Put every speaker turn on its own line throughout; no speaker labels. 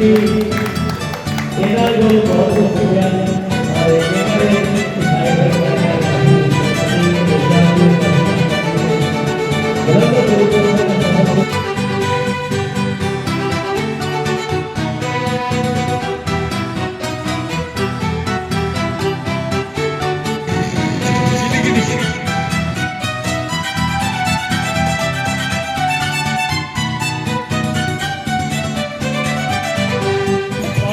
ਕਿਉਂਕਿ ਇਹਨਾਂ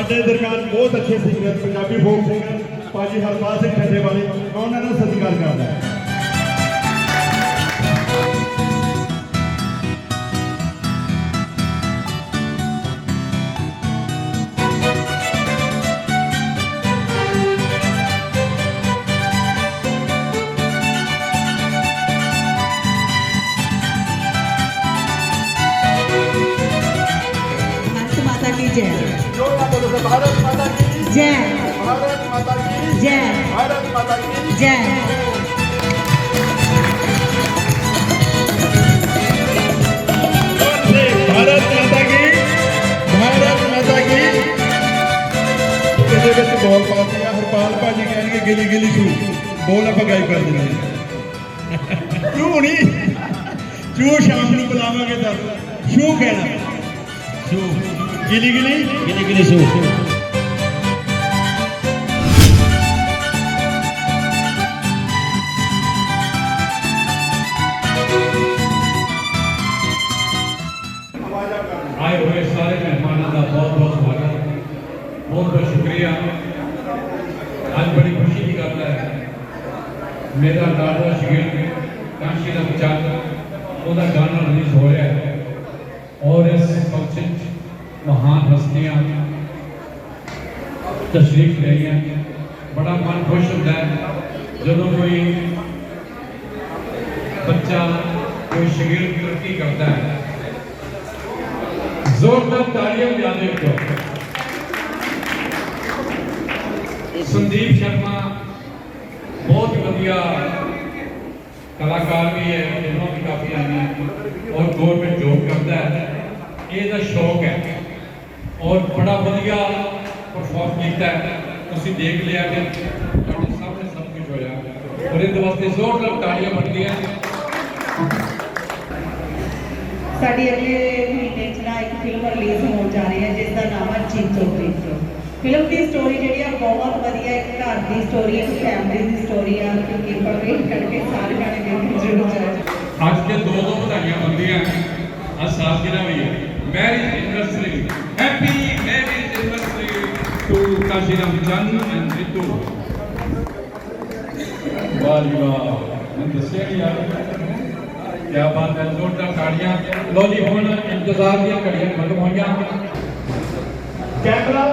ਸਾਡੇ ਦਰਮਿਆਨ ਬਹੁਤ ਅੱਛੇ ਸਿੰਗਰ ਪੰਜਾਬੀ ਫੋਕ ਸਿੰਗਰ ਭਾਜੀ ਹਰਪਾਲ ਸਿੰਘ ਠੱਡੇ ਵਾਲੇ, ਮੈਂ ਉਹਨਾਂ ਦਾ ਸਤਿਕਾਰ ਕਰਦਾ।
भारत माता की जय
भारत माता की
जय
भारत माता की
जय
भारत माता की भारत माता की ਇਹਦੇ ਵਿੱਚ ਬੋਲ ਪਾਉਂਦੇ ਆ ਹਰਪਾਲ ਭਾਜੀ ਕਹਿਣਗੇ ਗਿਲੀ ਗਿਲੀ ਸ਼ੂ ਬੋਲ ਆਪਾਂ ਗਾਇਬ ਕਰ ਦਿੰਦੇ ਹਾਂ ਸ਼ੂ ਨਹੀਂ ਸ਼ੂ ਸ਼ਾਮ ਨੂੰ ਬੁਲਾਵਾਂਗੇ ਦੱਸ ਸ਼ੂ ਕਹਿਣਾ ਸ਼ੂ ਗਿਲੀ ਗਿਲੀ
ਕਿਨੇ ਕਿਨੇ ਸੋ
ਆਏ ਹੋਏ ਸਾਰੇ ਮਹਿਮਾਨਾਂ ਦਾ ਬਹੁਤ ਬਹੁਤ ਸਵਾਗਤ ਬਹੁਤ ਬਹੁਤ ਸ਼ੁਕਰੀਆ ਅੱਜ ਬੜੀ ਖੁਸ਼ੀ ਦੀ ਗੱਲ ਹੈ ਮੇਰਾ ਨਾਮ ਸ਼ਗਿਰ ਕਾਂਸ਼ੀ ਦਾ ਬਚਾਤ ਉਹਦਾ ਗਾਣਾ ਰਿਲੀਜ਼ ਹੋ ਰਿਹਾ ਹੈ ਔਰ ਇਸ ਫੰਕਸ਼ਨ 'ਚ ਮਹਾਨ ਹਸਤੀਆਂ ਤਸ਼ਰੀਫ ਲਈਆਂ ਬੜਾ ਮਨ ਖੁਸ਼ ਹੁੰਦਾ ਹੈ ਜਦੋਂ ਕੋਈ ਬੱਚਾ ਕੋਈ ਸ਼ਗਿਰਦ ਤਰੱਕੀ ਕਰਦਾ ਹੈ ਜ਼ੋਰਦਾਰ ਤਾੜੀਆਂ ਵਜਾਉਂਦੇ ਹੋ ਸੰਦੀਪ ਸ਼ਰਮਾ ਬਹੁਤ ਹੀ ਵਧੀਆ ਕਲਾਕਾਰ ਵੀ ਹੈ ਫਿਲਮਾਂ ਵੀ ਕਾਫੀ ਆਈਆਂ ਔਰ ਗਵਰਨਮੈਂਟ ਜੋਬ ਕਰਦਾ ਹੈ ਇਹਦਾ ਸ਼ੌਕ ਹੈ ਔਰ ਬੜਾ ਵਧੀਆ ਪਰਫਾਰਮ ਕੀਤਾ। ਤੁਸੀਂ ਦੇਖ ਲਿਆ ਕਿ ਤੁਹਾਡੇ ਸਾਹਮਣੇ ਸਭ ਕੁਝ ਹੋਇਆ। ਔਰ ਇਹਦੇ ਵਾਸਤੇ ਜ਼ੋਰਦਾਰ ਤਾੜੀਆਂ ਬਣਦੀਆਂ
ਸਾਡੀ ਅਗਲੇ ਮਹੀਨੇ 'ਚ ਨਾ ਇੱਕ ਫਿਲਮ ਰਿਲੀਜ਼ ਹੋਣ ਜਾ ਰਹੀ ਹੈ ਜਿਸ ਦਾ ਨਾਮ ਹੈ ਚੀਤੋ ਪ੍ਰੀਤੋ ਫਿਲਮ ਦੀ ਸਟੋਰੀ ਜਿਹੜੀ ਆ ਬਹੁਤ ਵਧੀਆ ਇੱਕ ਘਰ ਦੀ ਸਟੋਰੀ ਹੈ ਫੈਮਿਲੀ ਦੀ ਸਟੋਰੀ ਆ। ਕਿਉਂਕਿ ਪਰਵੇਸ਼ ਕਰਕੇ ਸਾਰੇ ਜਾਣੇ ਦੇਖਣ ਜ਼ਰੂਰ ਜਾਓ
ਅੱਜ ਦੇ ਦੋ ਦੋ ਵਧਾਈਆਂ ਹੁੰਦੀਆਂ। ਅੱਜ ਸਾਲਗਿਰਾ ਵੀ ਹੈ। Marriage anniversary happy marriage anniversary to Kashiram Chand and Ritu ਵਾਹ ਜੀ ਵਾਹ ਮੈਂ ਦੱਸਿਆ ਨਹੀਂ ਯਾਰ ਕੀ ਬਾਤ ਹੈ ਜ਼ੋਰਦਾਰ ਤਾੜੀਆਂ ਲੋ ਜੀ ਹੁਣ ਇੰਤਜ਼ਾਰ ਦੀਆਂ ਘੜੀਆਂ ਖਤਮ ਹੋਈਆਂ
ਕੈਮਰਾ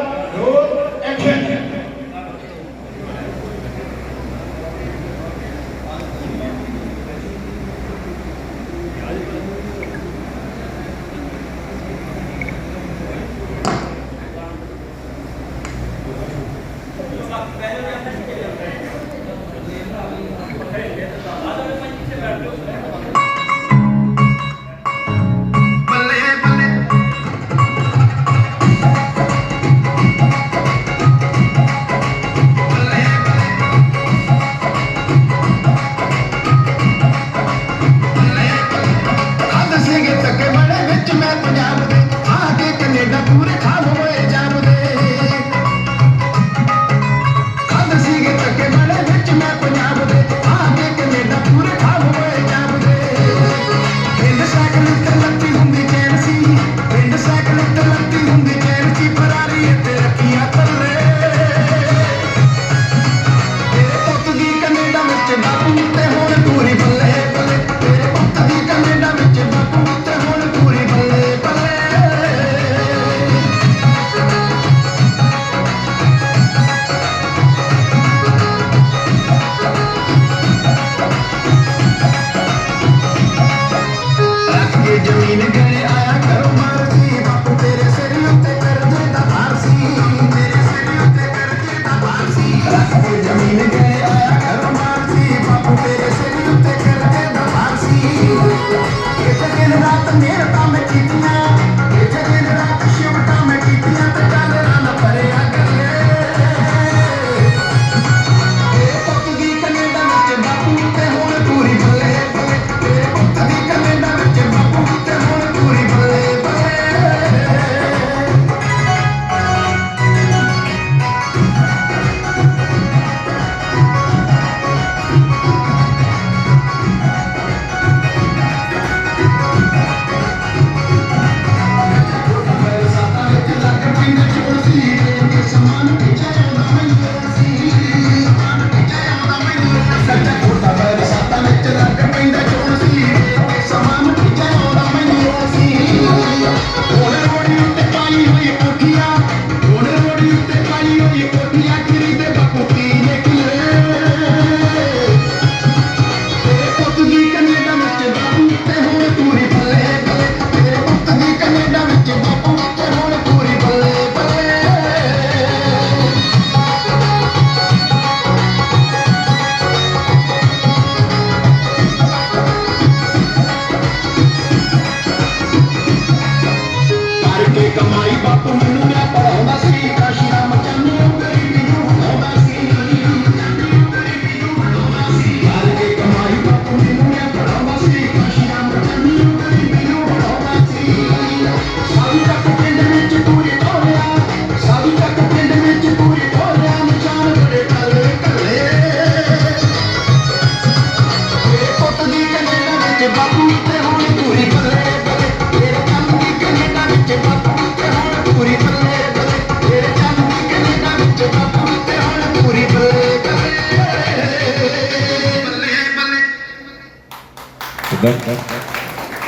ਬਾਪੂ ਮੈਨੂੰ ਨਾ ਪੜਾਉਂਦਾ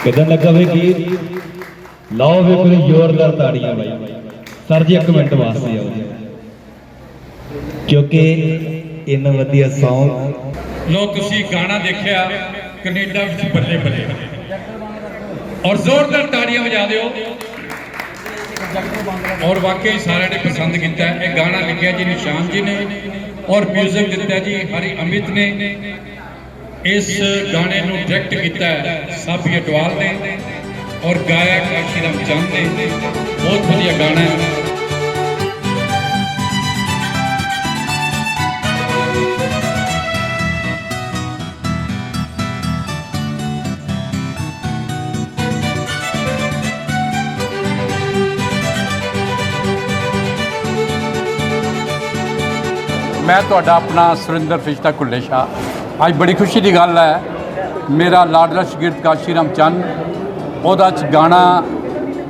ਕਿਦਾਂ ਲੱਗਾ ਵੇ ਕੀ? ਲਾਓ ਵੇ ਕੋਈ ਜ਼ੋਰਦਾਰ ਤਾੜੀਆਂ ਬਾਈ। ਸਰ ਜੀ, ਇੱਕ ਮਿੰਟ ਵਾਸਤੇ ਆਓ। ਕਿਉਂਕਿ ਇੰਨਾ ਵਧੀਆ Song
ਲੋ ਤੁਸੀਂ ਗਾਣਾ ਦੇਖਿਆ, ਕੈਨੇਡਾ ਵਿੱਚ ਬੱਲੇ ਬੱਲੇ। ਔਰ ਜ਼ੋਰਦਾਰ ਤਾੜੀਆਂ ਵਜਾ ਦਿਓ। ਔਰ ਵਾਕਈ ਸਾਰਿਆਂ ਨੇ ਪਸੰਦ ਕੀਤਾ। ਇਹ ਗਾਣਾ ਲਿਖਿਆ ਜੀ ਨਿਸ਼ਾਨ ਜੀ ਨੇ ਔਰ 뮤직 ਦਿੱਤਾ ਜੀ ਹਰੀ ਅਮਿਤ ਨੇ। ਇਸ ਗਾਣੇ ਨੂੰ ਡਾਇਰੈਕਟ ਕੀਤਾ ਹੈ ਸਾਬੀ ਅਟਵਾਲ ਨੇ ਔਰ ਗਾਇਆ ਕਾਸ਼ੀਰਾਮ ਚੰਦ ਨੇ। ਬਹੁਤ ਵਧੀਆ ਗਾਣਾ ਹੈ। ਮੈਂ ਤੁਹਾਡਾ ਆਪਣਾ ਸੁਰਿੰਦਰ ਫਿਸ਼ਤਾ ਕੁੱਲੇ ਸ਼ਾਹ। ਅੱਜ ਬੜੀ ਖੁਸ਼ੀ ਦੀ ਗੱਲ ਹੈ। ਮੇਰਾ ਲਾਡਲਾ ਸ਼ਗਿਰਦ ਕਾਸ਼ੀਰਾਮ ਚੰਦ, ਉਹਦਾ ਚ ਗਾਣਾ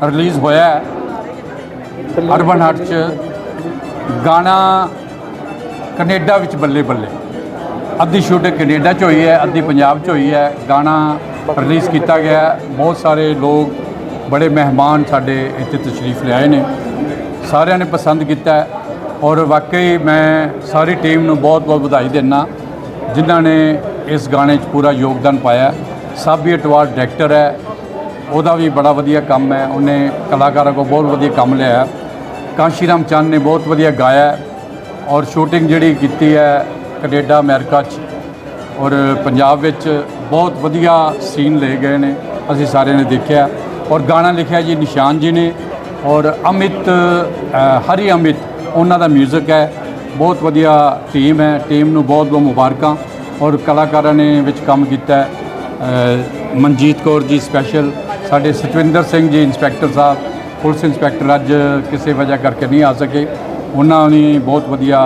ਰਿਲੀਜ਼ ਹੋਇਆ ਹੈ। ਅਰਬਨ ਹਟ ਚ ਗਾਣਾ ਕੈਨੇਡਾ ਵਿੱਚ ਬੱਲੇ ਬੱਲੇ। ਅੱਧੀ ਸ਼ੂਟਿੰਗ ਕੈਨੇਡਾ ਚ ਹੋਈ ਹੈ, ਅੱਧੀ ਪੰਜਾਬ ਚ ਹੋਈ ਹੈ। ਗਾਣਾ ਰਿਲੀਜ਼ ਕੀਤਾ ਗਿਆ ਬਹੁਤ ਸਾਰੇ ਲੋਕ, ਬੜੇ ਮਹਿਮਾਨ ਸਾਡੇ ਇੱਥੇ ਤਸ਼ਰੀਫ ਲਿਆਏ ਨੇ। ਸਾਰਿਆਂ ਨੇ ਪਸੰਦ ਕੀਤਾ ਔਰ ਵਾਕਈ ਮੈਂ ਸਾਰੀ ਟੀਮ ਨੂੰ ਬਹੁਤ-ਬਹੁਤ ਵਧਾਈ ਦਿੰਦਾ। ਜਿਨ੍ਹਾਂ ਨੇ ਇਸ ਗਾਣੇ 'ਚ ਪੂਰਾ ਯੋਗਦਾਨ ਪਾਇਆ ਸਾਬੀ ਅਟਵਾਲ ਡਾਇਰੈਕਟਰ ਹੈ। ਉਹਦਾ ਵੀ ਬੜਾ ਵਧੀਆ ਕੰਮ ਹੈ। ਉਹਨੇ ਕਲਾਕਾਰਾਂ ਕੋਲ ਬਹੁਤ ਵਧੀਆ ਕੰਮ ਲਿਆ ਹੈ। ਕਾਂਸ਼ੀਰਾਮ ਚੰਦ ਨੇ ਬਹੁਤ ਵਧੀਆ ਗਾਇਆ ਔਰ ਸ਼ੂਟਿੰਗ ਜਿਹੜੀ ਕੀਤੀ ਹੈ ਕੈਨੇਡਾ, ਅਮਰੀਕਾ 'ਚ ਔਰ ਪੰਜਾਬ ਵਿੱਚ ਬਹੁਤ ਵਧੀਆ ਸੀਨ ਲਏ ਗਏ ਨੇ। ਅਸੀਂ ਸਾਰਿਆਂ ਨੇ ਦੇਖਿਆ ਔਰ ਗਾਣਾ ਲਿਖਿਆ ਜੀ ਨਿਸ਼ਾਨ ਜੀ ਨੇ। ਔਰ ਅਮਿਤ ਹਰੀ ਅਮਿਤ, ਉਹਨਾਂ ਦਾ 뮤직 ਹੈ। ਬਹੁਤ ਵਧੀਆ ਟੀਮ ਹੈ। ਟੀਮ ਨੂੰ ਬਹੁਤ ਬਹੁਤ ਮੁਬਾਰਕਾਂ। ਔਰ ਕਲਾਕਾਰਾਂ ਨੇ ਵਿੱਚ ਕੰਮ ਕੀਤਾ ਮਨਜੀਤ ਕੌਰ ਜੀ ਸਪੈਸ਼ਲ ਸਾਡੇ ਸਤਵਿੰਦਰ ਸਿੰਘ ਜੀ ਇੰਸਪੈਕਟਰ ਸਾਹਿਬ, ਪੁਲਿਸ ਇੰਸਪੈਕਟਰ ਅੱਜ ਕਿਸੇ ਵਜ੍ਹਾ ਕਰਕੇ ਨਹੀਂ ਆ ਸਕੇ। ਉਹਨਾਂ ਨੇ ਬਹੁਤ ਵਧੀਆ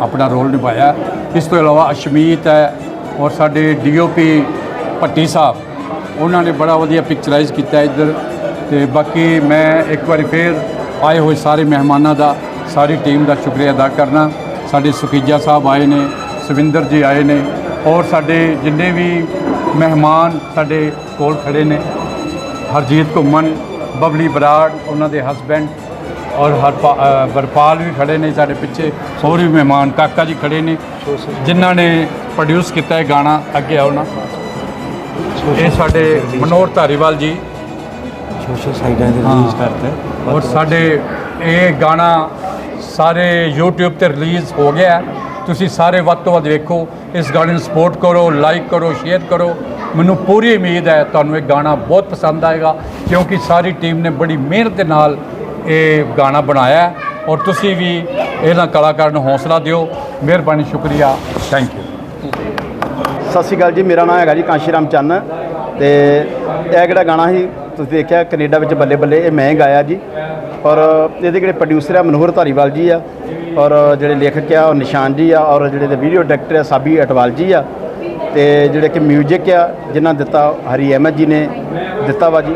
ਆਪਣਾ ਰੋਲ ਨਿਭਾਇਆ ਇਸ ਤੋਂ ਇਲਾਵਾ ਅਸ਼ਮੀਤ ਹੈ ਔਰ ਸਾਡੇ ਡੀਓਪੀ ਭੱਟੀ ਸਾਹਿਬ, ਉਹਨਾਂ ਨੇ ਬੜਾ ਵਧੀਆ ਪਿਕਚਰਾਈਜ਼ ਕੀਤਾ ਇੱਧਰ। ਤੇ ਬਾਕੀ ਮੈਂ ਇੱਕ ਵਾਰੀ ਫੇਰ ਆਏ ਹੋਏ ਸਾਰੇ ਮਹਿਮਾਨਾਂ ਦਾ, ਸਾਰੀ ਟੀਮ ਦਾ ਸ਼ੁਕਰੀਆ ਅਦਾ ਕਰਨਾ। ਸਾਡੇ ਸੁਖੀਜਾ ਸਾਹਿਬ ਆਏ ਨੇ ਸਵਿੰਦਰ ਜੀ ਆਏ ਨੇ ਔਰ ਸਾਡੇ ਜਿੰਨੇ ਵੀ ਮਹਿਮਾਨ ਸਾਡੇ ਕੋਲ ਖੜੇ ਨੇ ਹਰਜੀਤ ਘੁੰਮਣ ਬਬਲੀ ਬਰਾੜ ਉਹਨਾਂ ਦੇ ਹਸਬੈਂਡ ਔਰ ਹਰਪਾ ਅ, ਵਰਪਾਲ ਵੀ ਖੜੇ ਨੇ ਸਾਡੇ ਪਿੱਛੇ ਹੋਰ ਵੀ ਮਹਿਮਾਨ ਕਾਕਾ ਜੀ ਖੜੇ ਨੇ ਜਿਨ੍ਹਾਂ ਨੇ ਪ੍ਰੋਡਿਊਸ ਕੀਤਾ ਇਹ ਗਾਣਾ ਅੱਗੇ ਨਾ ਇਹ ਸਾਡੇ ਮਨੋਹਰ ਧਾਰੀਵਾਲ ਜੀ
ਸੋਸ਼ਲ ਸਾਈਡਾਂ
ਹਾਂ।
ਰਿਲੀਜ਼ ਕਰਤਾ
ਔਰ ਸਾਡੇ ਇਹ ਗਾਣਾ ਸਾਰੇ YouTube ਤੇ ਰਿਲੀਜ਼ ਹੋ ਗਿਆ ਤੁਸੀਂ ਸਾਰੇ ਵੱਧ ਤੋਂ ਵੱਧ ਵੇਖੋ। ਇਸ ਗਾਣੇ ਨੂੰ ਸਪੋਰਟ ਕਰੋ ਲਾਈਕ ਕਰੋ ਸ਼ੇਅਰ ਕਰੋ। ਮੈਨੂੰ ਪੂਰੀ ਉਮੀਦ ਹੈ ਤੁਹਾਨੂੰ ਇਹ ਗਾਣਾ ਬਹੁਤ ਪਸੰਦ ਆਏਗਾ, ਕਿਉਂਕਿ ਸਾਰੀ ਟੀਮ ਨੇ ਬੜੀ ਮਿਹਨਤ ਦੇ ਨਾਲ ਇਹ ਗਾਣਾ ਬਣਾਇਆ ਔਰ ਤੁਸੀਂ ਵੀ ਇਹਨਾਂ ਕਲਾਕਾਰਾਂ ਨੂੰ ਹੌਸਲਾ ਦਿਓ। ਮਿਹਰਬਾਨੀ, ਸ਼ੁਕਰੀਆ। ਥੈਂਕ ਯੂ
ਸਤਿ ਸ਼੍ਰੀ ਅਕਾਲ ਜੀ। ਮੇਰਾ ਨਾਮ ਹੈਗਾ ਜੀ ਕਾਂਸ਼ੀਰਾਮ ਚੰਨ ਤੇ ਇਹ ਜਿਹੜਾ ਗਾਣਾ ਸੀ, ਤੁਸੀਂ ਦੇਖਿਆ ਕੈਨੇਡਾ ਵਿੱਚ ਬੱਲੇ ਬੱਲੇ ਇਹ ਮੈਂ ਹੀ ਗਾਇਆ ਜੀ। ਔਰ ਇਹਦੇ ਜਿਹੜੇ ਪ੍ਰੋਡਿਊਸਰ ਆ ਮਨੋਹਰ ਧਾਰੀਵਾਲ ਜੀ ਆ, ਔਰ ਜਿਹੜੇ ਲੇਖਕ ਆ ਉਹ ਨਿਸ਼ਾਨ ਜੀ ਆ, ਔਰ ਜਿਹੜੇ ਦੇ ਵੀਡੀਓ ਡਾਇਰੈਕਟਰ ਆ ਸਾਬੀ ਅਟਵਾਲ ਜੀ ਆ। ਤੇ ਜਿਹੜੇ ਕਿ 뮤직 ਆ, ਜਿਨ੍ਹਾਂ ਦਿੱਤਾ ਹਰੀ ਅਹਿਮਦ ਜੀ ਨੇ ਦਿੱਤਾ ਵਾ ਜੀ।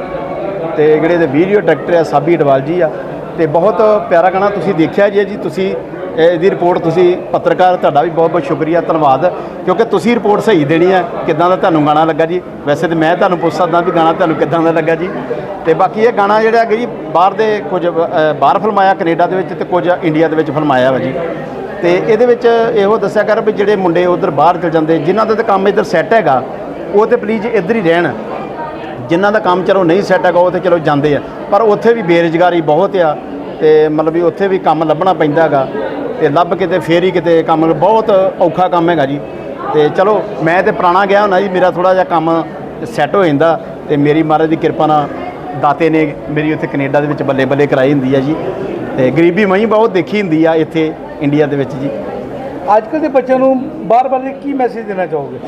ਤੇ ਜਿਹੜੇ ਦੇ ਵੀਡੀਓ ਡਾਇਰੈਕਟਰ ਆ ਸਾਬੀ ਅਟਵਾਲ ਜੀ ਆ। ਤੇ ਬਹੁਤ ਪਿਆਰਾ ਗਾਣਾ ਤੁਸੀਂ ਦੇਖਿਆ ਜੀ ਜੀ, ਤੁਸੀਂ ਇਹਦੀ ਰਿਪੋਰਟ ਤੁਸੀਂ ਪੱਤਰਕਾਰ, ਤੁਹਾਡਾ ਵੀ ਬਹੁਤ ਬਹੁਤ ਸ਼ੁਕਰੀਆ, ਧੰਨਵਾਦ। ਕਿਉਂਕਿ ਤੁਸੀਂ ਰਿਪੋਰਟ ਸਹੀ ਦੇਣੀ ਹੈ, ਕਿੱਦਾਂ ਦਾ ਤੁਹਾਨੂੰ ਗਾਣਾ ਲੱਗਾ ਜੀ? ਵੈਸੇ ਤਾਂ ਮੈਂ ਤੁਹਾਨੂੰ ਪੁੱਛ ਸਕਦਾ ਵੀ ਗਾਣਾ ਤੁਹਾਨੂੰ ਕਿੱਦਾਂ ਦਾ ਲੱਗਾ ਜੀ। ਤੇ ਬਾਕੀ ਇਹ ਗਾਣਾ ਜਿਹੜਾ ਹੈਗਾ ਜੀ, ਬਾਹਰ ਦੇ ਕੁਝ ਬਾਹਰ ਫਿਲਮਾਇਆ ਕੈਨੇਡਾ ਦੇ ਵਿੱਚ ਤੇ ਕੁਝ ਇੰਡੀਆ ਦੇ ਵਿੱਚ ਫਿਲਮਾਇਆ ਵਾ ਜੀ। ਤੇ ਇਹਦੇ ਵਿੱਚ ਇਹੋ ਦੱਸਿਆ ਕਰ ਵੀ ਜਿਹੜੇ ਮੁੰਡੇ ਉਧਰ ਬਾਹਰ ਚਲ ਜਾਂਦੇ, ਜਿਨ੍ਹਾਂ ਦਾ ਤਾਂ ਕੰਮ ਇੱਧਰ ਸੈੱਟ ਹੈਗਾ, ਉਹ ਤੇ ਪਲੀਜ਼ ਇੱਧਰ ਹੀ ਰਹਿਣ। ਜਿਨ੍ਹਾਂ ਦਾ ਕੰਮ ਚਲੋ ਨਹੀਂ ਸੈੱਟ ਹੈਗਾ, ਉਹ ਤੇ ਚਲੋ ਜਾਂਦੇ ਆ। ਪਰ ਉੱਥੇ ਵੀ ਬੇਰੁਜ਼ਗਾਰੀ ਬਹੁਤ ਆ, ਤੇ ਮਤਲਬ ਵੀ ਉੱਥੇ ਵੀ ਕੰਮ ਲੱਭਣਾ ਪੈਂਦਾ ਹੈਗਾ। ਤੇ ਲੱਭ ਕੇ ਤੇ ਫੇਰ ਹੀ ਕਿਤੇ ਕੰਮ ਬਹੁਤ ਔਖਾ ਕੰਮ ਹੈਗਾ ਜੀ। ਤੇ ਚਲੋ ਮੈਂ ਤੇ ਪੁਰਾਣਾ ਗਿਆ ਹੁੰਦਾ ਜੀ ਮੇਰਾ ਥੋੜਾ ਜਿਹਾ ਕੰਮ ਸੈੱਟ ਹੋ ਜਾਂਦਾ ਤੇ ਮੇਰੀ ਮਹਾਰਾਜ ਦੀ ਕਿਰਪਾ ਨਾਲ ਦਾਤੇ ਨੇ ਮੇਰੀ ਉੱਥੇ ਕੈਨੇਡਾ ਦੇ ਵਿੱਚ ਬੱਲੇ ਬੱਲੇ ਕਰਾਈ ਹੁੰਦੀ ਆ ਜੀ। ਤੇ ਗਰੀਬੀ ਮਹੀਂ ਬਹੁਤ ਦੇਖੀ ਹੁੰਦੀ ਆ ਇੱਥੇ ਇੰਡੀਆ ਦੇ ਵਿੱਚ ਜੀ।
ਅੱਜ ਕੱਲ੍ਹ ਦੇ ਬੱਚਿਆਂ ਨੂੰ ਬਾਰ-ਬਾਰ ਕੀ ਮੈਸੇਜ ਦੇਣਾ ਚਾਹੋਗੇ?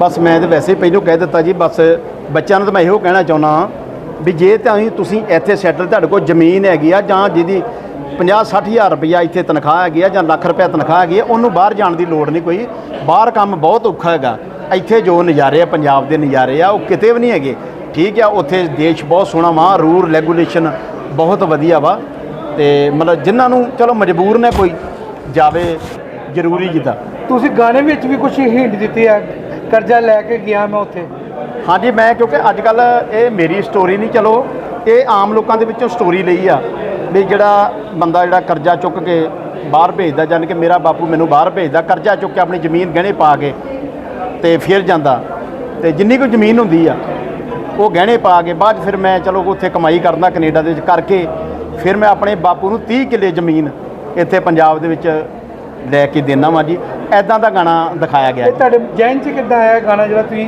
ਬਸ ਮੈਂ ਤੇ ਵੈਸੇ ਹੀ ਪਹਿਲਾਂ ਕਹਿ ਦਿੱਤਾ ਜੀ ਬਸ ਬੱਚਿਆਂ ਨੂੰ ਤਾਂ ਮੈਂ ਇਹੋ ਕਹਿਣਾ ਚਾਹੁੰਦਾ ਵੀ ਜੇ ਤਾਂ ਤੁਸੀਂ ਇੱਥੇ ਸੈਟਲ ਤੁਹਾਡੇ ਕੋਲ ਜ਼ਮੀਨ ਹੈਗੀ ਆ ਜਾਂ ਜਿਹਦੀ 50 60000 ਰੁਪਈਆ ਇੱਥੇ ਤਨਖਾਹ ਹੈਗੀ ਆ ਜਾਂ ਲੱਖ ਰੁਪਇਆ ਤਨਖਾਹ ਹੈਗੀ ਆ ਉਹਨੂੰ ਬਾਹਰ ਜਾਣ ਦੀ ਲੋੜ ਨਹੀਂ ਕੋਈ। ਬਾਹਰ ਕੰਮ ਬਹੁਤ ਔਖਾ ਹੈਗਾ। ਇੱਥੇ ਜੋ ਨਜ਼ਾਰੇ ਆ ਪੰਜਾਬ ਦੇ ਨਜ਼ਾਰੇ ਆ ਉਹ ਕਿਤੇ ਵੀ ਨਹੀਂ ਹੈਗੇ। ਠੀਕ ਆ ਉੱਥੇ ਦੇਸ਼ ਬਹੁਤ ਸੋਹਣਾ ਵਾ ਰੂਲ ਰੈਗੂਲੇਸ਼ਨ ਬਹੁਤ ਵਧੀਆ ਵਾ। ਤੇ ਮਤਲਬ ਜਿਨ੍ਹਾਂ ਨੂੰ ਚਲੋ ਮਜਬੂਰ ਨੇ ਕੋਈ ਜਾਵੇ ਜ਼ਰੂਰੀ ਜਿੱਦਾਂ।
ਤੁਸੀਂ ਗਾਣੇ ਵਿੱਚ ਵੀ ਕੁਝ ਹਿੰਟ ਦਿੱਤੀ ਹੈ ਕਰਜ਼ਾ ਲੈ ਕੇ ਗਿਆ ਮੈਂ ਉੱਥੇ।
ਹਾਂਜੀ ਮੈਂ ਕਿਉਂਕਿ ਅੱਜ ਕੱਲ ਇਹ ਮੇਰੀ ਸਟੋਰੀ ਨਹੀਂ ਚਲੋ ਇਹ ਆਮ ਲੋਕਾਂ ਦੇ ਵਿੱਚੋਂ ਸਟੋਰੀ ਲਈ ਆ। ਵੀ ਜਿਹੜਾ ਬੰਦਾ ਜਿਹੜਾ ਕਰਜ਼ਾ ਚੁੱਕ ਕੇ ਬਾਹਰ ਭੇਜਦਾ ਜਾਨ ਕਿ ਮੇਰਾ ਬਾਪੂ ਮੈਨੂੰ ਬਾਹਰ ਭੇਜਦਾ ਕਰਜ਼ਾ ਚੁੱਕ ਕੇ ਆਪਣੀ ਜ਼ਮੀਨ ਗਹਿਣੇ ਪਾ ਕੇ ਤੇ ਫਿਰ ਜਾਂਦਾ। ਤੇ ਜਿੰਨੀ ਕੁ ਜ਼ਮੀਨ ਹੁੰਦੀ ਆ ਉਹ ਗਹਿਣੇ ਪਾ ਕੇ ਬਾਅਦ ਫਿਰ ਮੈਂ ਚਲੋ ਉੱਥੇ ਕਮਾਈ ਕਰਦਾ ਕੈਨੇਡਾ ਦੇ ਵਿੱਚ ਕਰਕੇ ਫਿਰ ਮੈਂ ਆਪਣੇ ਬਾਪੂ ਨੂੰ 30 ਕਿੱਲੇ ਜ਼ਮੀਨ ਇੱਥੇ ਪੰਜਾਬ ਦੇ ਵਿੱਚ ਲੈ ਕੇ ਦੇਣਾ ਵਾਂ ਜੀ। ਐਦਾਂ ਦਾ ਗਾਣਾ ਦਿਖਾਇਆ ਗਿਆ
ਇਹ। ਤੁਹਾਡੇ ਜੈਨ ਚ ਕਿੱਦਾਂ ਆਇਆ ਗਾਣਾ ਜਿਹੜਾ ਤੁਸੀਂ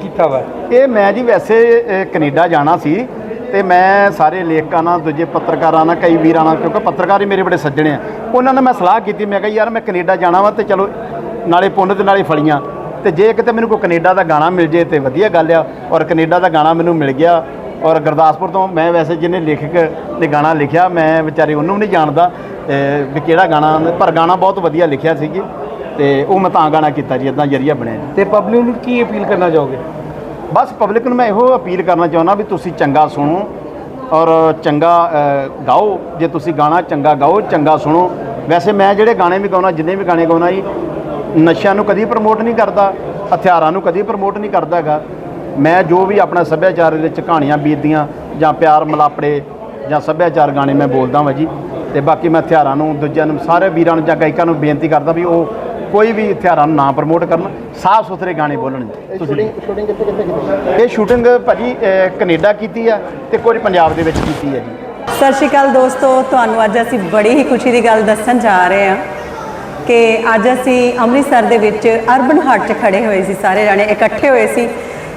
ਕੀਤਾ ਵਾ?
ਇਹ ਮੈਂ ਜੀ ਵੈਸੇ ਕੈਨੇਡਾ ਜਾਣਾ ਸੀ। ਤੇ ਮੈਂ ਸਾਰੇ ਲੇਖਕਾਂ ਨਾਲ, ਦੂਜੇ ਪੱਤਰਕਾਰਾਂ ਨਾਲ, ਕਈ ਵੀਰਾਂ ਨਾਲ, ਕਿਉਂਕਿ ਪੱਤਰਕਾਰ ਹੀ ਮੇਰੇ ਬੜੇ ਸੱਜਣੇ ਆ। ਉਹਨਾਂ ਨਾਲ ਮੈਂ ਸਲਾਹ ਕੀਤੀ, ਮੈਂ ਕਿਹਾ, ਯਾਰ, ਮੈਂ ਕੈਨੇਡਾ ਜਾਣਾ ਵਾ ਤੇ ਚਲੋ, ਨਾਲੇ ਪੁੰਨ ਤੇ ਨਾਲੇ ਫਲੀਆਂ। ਤੇ ਜੇ ਕਿਤੇ ਮੈਨੂੰ ਕੋਈ ਕੈਨੇਡਾ ਦਾ ਗਾਣਾ ਮਿਲ ਜੇ ਤੇ ਵਧੀਆ ਗੱਲ ਆ, ਔਰ ਕੈਨੇਡਾ ਦਾ ਗਾਣਾ ਮੈਨੂੰ ਮਿਲ ਗਿਆ, ਔਰ ਗੁਰਦਾਸਪੁਰ ਤੋਂ ਮੈਂ ਵੈਸੇ ਜਿਹਨੇ ਲੇਖਕ ਨੇ ਗਾਣਾ ਲਿਖਿਆ, ਮੈਂ ਵਿਚਾਰੇ ਉਹਨੂੰ ਵੀ ਨਹੀਂ ਜਾਣਦਾ ਵੀ ਕਿਹੜਾ ਗਾਣਾ, ਪਰ ਗਾਣਾ ਬਹੁਤ ਵਧੀਆ ਲਿਖਿਆ ਸੀ ਜੀ, ਤੇ ਉਹ ਮੈਂ ਤਾਂ ਗਾਣਾ ਕੀਤਾ ਜੀ ਇਦਾਂ ਜਰੀਆ ਬਣਿਆ ਜੀ।
ਤੇ ਪਬਲਿਕ ਨੂੰ ਕੀ ਅਪੀਲ ਕਰਨਾ ਚਾਹੋਗੇ?
ਬਸ ਪਬਲਿਕ ਨੂੰ ਮੈਂ ਇਹੋ ਅਪੀਲ ਕਰਨਾ ਚਾਹੁੰਦਾ ਵੀ ਤੁਸੀਂ ਚੰਗਾ ਸੁਣੋ ਔਰ ਚੰਗਾ ਗਾਓ। ਜੇ ਤੁਸੀਂ ਗਾਣਾ ਚੰਗਾ ਗਾਓ, ਚੰਗਾ ਸੁਣੋ। ਵੈਸੇ ਮੈਂ ਜਿਹੜੇ ਗਾਣੇ ਵੀ ਗਾਉਣਾ ਜਿੰਨੇ ਵੀ ਗਾਣੇ ਗਾਉਣਾ ਜੀ, ਨਸ਼ਿਆਂ ਨੂੰ ਕਦੀ ਪ੍ਰਮੋਟ ਨਹੀਂ ਕਰਦਾ, ਹਥਿਆਰਾਂ ਨੂੰ ਕਦੀ ਪ੍ਰਮੋਟ ਨਹੀਂ ਕਰਦਾ ਹੈਗਾ। ਮੈਂ ਜੋ ਵੀ ਆਪਣਾ ਸੱਭਿਆਚਾਰ ਦੇ ਵਿੱਚ ਕਹਾਣੀਆਂ ਬੀਤਦੀਆਂ, ਜਾਂ ਪਿਆਰ ਮਲਾਪੜੇ, ਜਾਂ ਸੱਭਿਆਚਾਰ ਗਾਣੇ ਮੈਂ ਬੋਲਦਾ ਵਾਂ ਜੀ। ਤੇ ਬਾਕੀ ਮੈਂ ਹਥਿਆਰਾਂ ਨੂੰ, ਦੂਜਿਆਂ ਨੂੰ, ਸਾਰੇ ਵੀਰਾਂ ਨੂੰ ਜਾਂ ਗਾਇਕਾਂ ਨੂੰ ਬੇਨਤੀ ਕਰਦਾ ਵੀ ਉਹ ਕੋਈ ਵੀ ਹਥਿਆਰਾਂ ਨੂੰ ਨਾ ਪ੍ਰਮੋਟ ਕਰਨ ਸਾਫ਼ ਸੁਥਰੇ ਗਾਣੇ ਬੋਲਣ ਜੀ ਤੁਸੀਂ। ਇਹ ਸ਼ੂਟਿੰਗ ਭਾਜੀ ਕੈਨੇਡਾ ਕੀਤੀ ਆ ਤੇ ਕੁਝ ਪੰਜਾਬ ਦੇ ਵਿੱਚ ਕੀਤੀ ਹੈ ਜੀ।
ਸਤਿ ਸ਼੍ਰੀ ਅਕਾਲ ਦੋਸਤੋ ਤੁਹਾਨੂੰ ਅੱਜ ਅਸੀਂ ਬੜੀ ਹੀ ਖੁਸ਼ੀ ਦੀ ਗੱਲ ਦੱਸਣ ਜਾ ਰਹੇ ਹਾਂ ਕਿ ਅੱਜ ਅਸੀਂ ਅੰਮ੍ਰਿਤਸਰ ਦੇ ਵਿੱਚ ਅਰਬਨ ਹਾਰਟ 'ਚ ਖੜੇ ਹੋਏ ਸੀ ਸਾਰੇ ਜਾਣੇ ਇਕੱਠੇ ਹੋਏ ਸੀ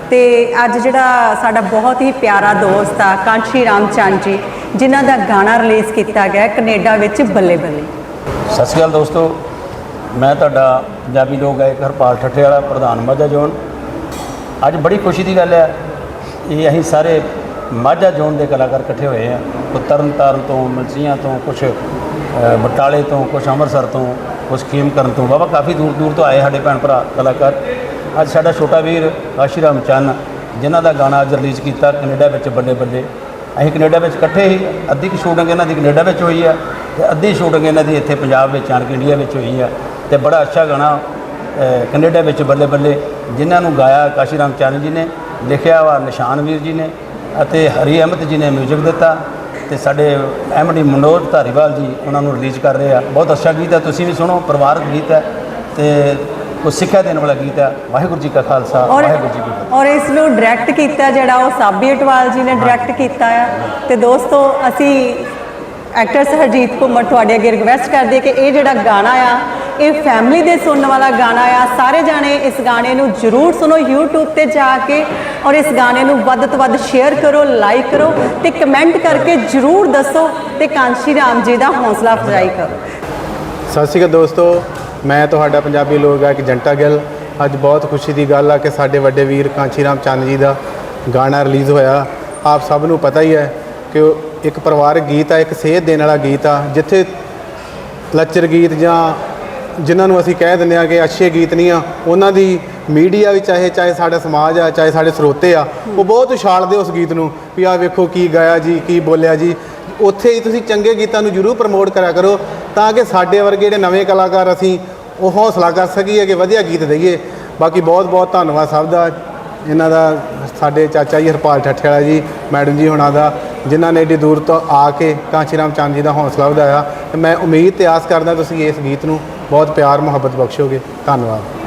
ਤੇ ਅੱਜ ਜਿਹੜਾ ਸਾਡਾ ਬਹੁਤ ਹੀ ਪਿਆਰਾ ਦੋਸਤ ਆ ਕਾਂਸ਼ੀ ਰਾਮਚੰਦ ਜੀ ਜਿਨ੍ਹਾਂ ਦਾ ਗਾਣਾ ਰਿਲੀਜ਼ ਕੀਤਾ ਗਿਆ ਕੈਨੇਡਾ ਵਿੱਚ ਬੱਲੇ ਬੱਲੇ
ਸਤਿ ਸ਼੍ਰੀ ਅਕਾਲ ਦੋਸਤੋ ਮੈਂ ਤੁਹਾਡਾ ਪੰਜਾਬੀ ਲੋਕ ਗਾਇਕ ਹਰਪਾਲ ਠੱਠੇ ਵਾਲਾ, ਪ੍ਰਧਾਨ ਮਾਝਾ ਜ਼ੋਨ। ਅੱਜ ਬੜੀ ਖੁਸ਼ੀ ਦੀ ਗੱਲ ਹੈ ਇਹ ਅਸੀਂ ਸਾਰੇ ਮਾਝਾ ਜ਼ੋਨ ਦੇ ਕਲਾਕਾਰ ਇਕੱਠੇ ਹੋਏ ਆ ਕੁਝ ਤਰਨ ਤਾਰਨ ਤੋਂ, ਮਲਸੀਆਂ ਤੋਂ ਕੁਝ ਬਟਾਲੇ ਤੋਂ ਕੁਝ ਅੰਮ੍ਰਿਤਸਰ ਤੋਂ ਕੁਝ ਖੇਮਕਰਨ ਤੋਂ। ਬਾਬਾ ਕਾਫੀ ਦੂਰ ਦੂਰ ਤੋਂ ਆਏ ਸਾਡੇ ਭੈਣ ਭਰਾ ਕਲਾਕਾਰ। ਅੱਜ ਸਾਡਾ ਛੋਟਾ ਵੀਰ ਆਸ਼ੀਰਾਮ ਚੰਨ, ਜਿਨ੍ਹਾਂ ਦਾ ਗਾਣਾ ਅੱਜ ਰਿਲੀਜ਼ ਕੀਤਾ ਕੈਨੇਡਾ ਵਿੱਚ ਬੱਲੇ ਬੱਲੇ ਅਸੀਂ ਕੈਨੇਡਾ ਵਿੱਚ ਇਕੱਠੇ ਹੀ, ਅੱਧੀ ਕੁ ਸ਼ੂਟਿੰਗ ਇਹਨਾਂ ਦੀ ਕੈਨੇਡਾ ਵਿੱਚ ਹੋਈ ਆ ਤੇ ਅੱਧੀ ਸ਼ੂਟਿੰਗ ਇਹਨਾਂ ਦੀ ਇੱਥੇ ਪੰਜਾਬ ਵਿੱਚ ਆਣ ਕੇ ਇੰਡੀਆ ਵਿੱਚ ਹੋਈ ਆ। ਤੇ ਬੜਾ ਅੱਛਾ ਗਾਣਾ ਕੈਨੇਡਾ ਵਿੱਚ ਬੱਲੇ ਬੱਲੇ ਜਿਨ੍ਹਾਂ ਨੂੰ ਗਾਇਆ ਕਾਸ਼ੀਰਾਮ ਚੰਨ ਜੀ ਨੇ ਲਿਖਿਆ ਵਾ ਨਿਸ਼ਾਨ ਵੀਰ ਜੀ ਨੇ ਅਤੇ ਹਰੀ ਅਹਿਮਦ ਜੀ ਨੇ 뮤직 ਦਿੱਤਾ ਤੇ ਸਾਡੇ ਐਮਡੀ ਮਨੋਜ ਧਾਰੀਵਾਲ ਜੀ ਉਹਨਾਂ ਨੂੰ ਰਿਲੀਜ਼ ਕਰ ਰਹੇ ਆ। ਬਹੁਤ ਅੱਛਾ ਗੀਤ ਹੈ ਤੁਸੀਂ ਵੀ ਸੁਣੋ ਪਰਿਵਾਰਕ ਗੀਤ ਹੈ ਤੇ ਕੁਝ ਸਿੱਖਿਆ ਦੇਣ ਵਾਲਾ ਗੀਤ ਹੈ। ਵਾਹਿਗੁਰੂ ਜੀ ਕਾ ਖਾਲਸਾ ਵਾਹਿਗੁਰੂ ਜੀ ਕੀ ਫਤਿਹ।
ਔਰ ਇਸ ਨੂੰ ਡਾਇਰੈਕਟ ਕੀਤਾ ਜਿਹੜਾ ਉਹ ਸਾਬੀ ਅਟਵਾਲ ਜੀ ਨੇ ਡਾਇਰੈਕਟ ਕੀਤਾ ਆ। ਤੇ ਦੋਸਤੋ ਅਸੀਂ ਐਕਟਰ ਹਰਜੀਤ ਘੁੰਮਰ ਤੁਹਾਡੇ ਅੱਗੇ ਰਿਕਵੈਸਟ ਕਰਦੇ ਕਿ ਇਹ ਜਿਹੜਾ ਗਾਣਾ ਆ, ਇਹ ਫੈਮਿਲੀ ਦੇ ਸੁਣਨ ਵਾਲਾ ਗਾਣਾ ਆ, ਸਾਰੇ ਜਾਣੇ ਇਸ ਗਾਣੇ ਨੂੰ ਜਰੂਰ ਸੁਣੋ YouTube ਤੇ ਜਾ ਕੇ ਔਰ ਇਸ ਗਾਣੇ ਨੂੰ ਵੱਧ ਤੋਂ ਵੱਧ ਸ਼ੇਅਰ ਕਰੋ ਲਾਈਕ ਕਰੋ ਤੇ ਕਮੈਂਟ ਕਰਕੇ ਜਰੂਰ ਦੱਸੋ ਤੇ ਕਾਂਸ਼ੀ ਰਾਮ ਜੀ ਦਾ ਹੌਸਲਾ ਅਫਜ਼ਾਈ ਕਰੋ।
ਸਤਿ ਸ਼੍ਰੀ ਅਕਾਲ ਦੋਸਤੋ, ਮੈਂ ਤੁਹਾਡਾ ਪੰਜਾਬੀ ਲੋਕ ਗਾਇਕ ਜੰਟਾ ਗਿੱਲ। ਅੱਜ ਬਹੁਤ ਖੁਸ਼ੀ ਦੀ ਗੱਲ ਆ ਕਿ ਸਾਡੇ ਵੱਡੇ ਵੀਰ ਕਾਂਸ਼ੀ ਰਾਮ ਚੰਦ ਜੀ ਦਾ ਗਾਣਾ ਰਿਲੀਜ਼ ਹੋਇਆ। ਆਪ ਸਭ ਨੂੰ ਪਤਾ ਹੀ ਹੈ ਕਿ ਉਹ ਇੱਕ ਪਰਿਵਾਰਕ ਗੀਤ ਆ, ਇੱਕ ਸੇਧ ਦੇਣ ਵਾਲਾ ਗੀਤ ਆ, ਜਿੱਥੇ ਲੱਚਰ ਗੀਤ ਜਾਂ ਜਿਨ੍ਹਾਂ ਨੂੰ ਅਸੀਂ ਕਹਿ ਦਿੰਦੇ ਆ ਕਿ ਅੱਛੇ ਗੀਤ ਨਹੀਂ ਆ, ਉਹਨਾਂ ਦੀ ਮੀਡੀਆ ਵੀ ਚਾਹੇ ਚਾਹੇ ਸਾਡਾ ਸਮਾਜ ਆ, ਚਾਹੇ ਸਾਡੇ ਸਰੋਤੇ ਆ, ਉਹ ਬਹੁਤ ਉਛਾਲਦੇ ਉਸ ਗੀਤ ਨੂੰ ਵੀ ਆ ਵੇਖੋ ਕੀ ਗਾਇਆ ਜੀ, ਕੀ ਬੋਲਿਆ ਜੀ। ਉੱਥੇ ਹੀ ਤੁਸੀਂ ਚੰਗੇ ਗੀਤਾਂ ਨੂੰ ਜ਼ਰੂਰ ਪ੍ਰਮੋਟ ਕਰਿਆ ਕਰੋ, ਤਾਂ ਕਿ ਸਾਡੇ ਵਰਗੇ ਜਿਹੜੇ ਨਵੇਂ ਕਲਾਕਾਰ ਅਸੀਂ, ਉਹ ਹੌਸਲਾ ਕਰ ਸਕੀਏ ਕਿ ਵਧੀਆ ਗੀਤ ਦਈਏ। ਬਾਕੀ ਬਹੁਤ ਬਹੁਤ ਧੰਨਵਾਦ ਸਭ ਦਾ, ਇਹਨਾਂ ਦਾ, ਸਾਡੇ ਚਾਚਾ ਜੀ ਹਰਪਾਲ ਠੱਠੇ ਵਾਲਾ ਜੀ, ਮੈਡਮ ਜੀ ਹੁਣਾਂ ਦਾ ਜਿਨ੍ਹਾਂ ਨੇ ਏਡੀ ਦੂਰ ਤੋਂ ਆ ਕੇ ਕਾਂਚੀ ਰਾਮ ਚੰਦ ਜੀ ਦਾ ਹੌਸਲਾ ਵਧਾਇਆ। ਤੇ ਮੈਂ ਉਮੀਦ ਤੇ ਆਸ ਕਰਦਾ ਤੁਸੀਂ ਇਸ ਗੀਤ ਨੂੰ ਬਹੁਤ ਪਿਆਰ, ਮੁਹੱਬਤ ਬਖਸ਼ੋਗੇ। ਧੰਨਵਾਦ।